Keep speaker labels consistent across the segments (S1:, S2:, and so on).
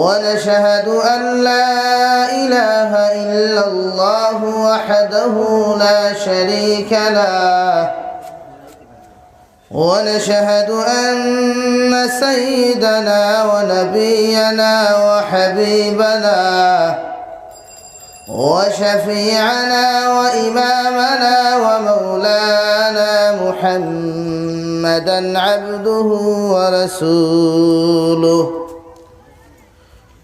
S1: ونشهد أن لا إله إلا الله وحده لا شريك له. ونشهد أن سيدنا ونبينا وحبيبنا وشفيعنا وإمامنا ومولانا محمدا عبده ورسوله.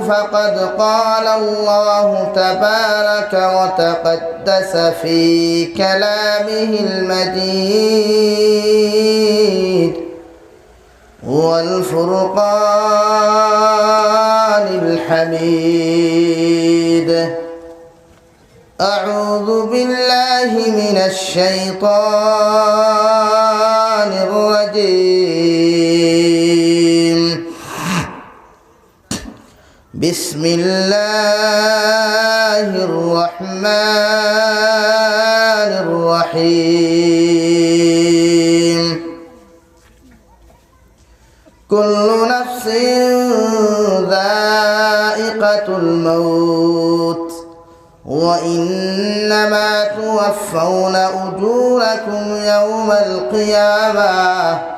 S1: فقد قال الله تبارك وتقدس في كلامه المجيد. والفرقان الحميد. أعوذ بالله من الشيطان الرجيم. بسم الله الرحمن الرحيم. كل نفس ذائقة الموت وإنما توفون أجوركم يوم القيامة.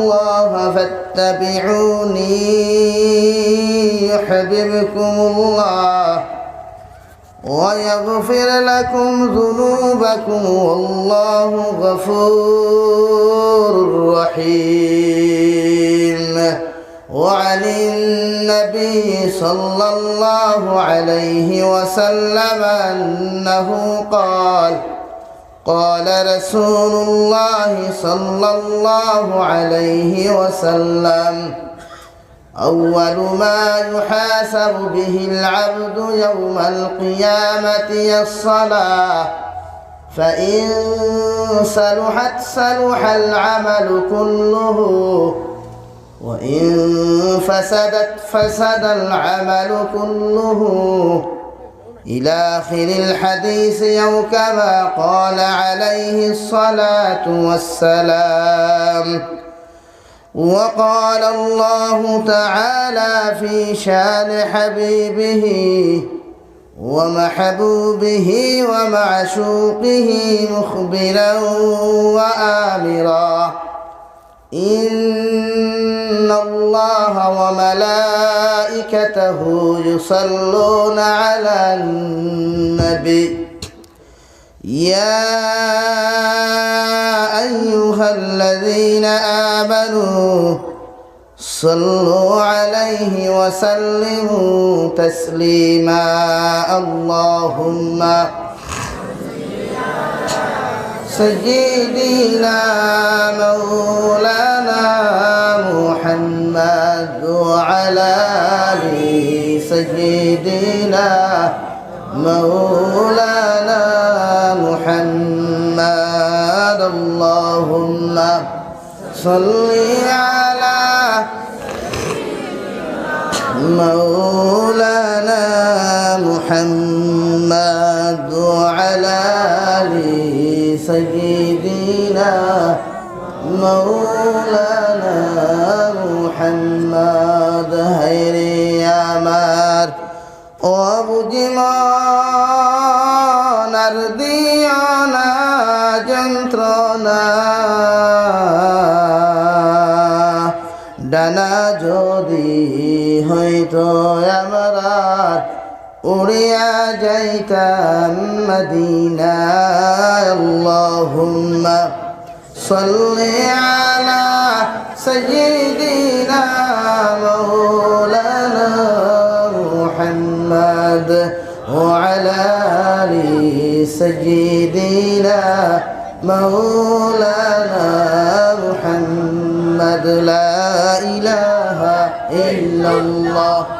S1: الله فاتبعوني يحببكم الله ويغفر لكم ذنوبكم والله غفور رحيم وعن النبي صلى الله عليه وسلم أنه قال قال رسول الله صلى الله عليه وسلم أول ما يحاسب به العبد يوم القيامة الصلاة. فإن صلحت صلح العمل كله وإن فسدت فسد العمل كله. إلى آخر الحديث أو كما قال عليه الصلاة والسلام. وقال الله تعالى في شان حبيبه ومحبوبه ومعشوقه مخبرا وآمرا. إن الله وملائكته يصلون على النبي. يا أيها الذين آمنوا صلوا عليه وسلموا تسليما. اللهم سيدنا مولانا محمد اللهم صل على مولانا محمد وعلى آل سيدنا مولانا محمد হায়রে আমার ও বুঝিমান أريا جيت مدينة. اللهم صل على سيدنا مولانا محمد وعلى آله سيدنا مولانا محمد. لا إله إلا الله.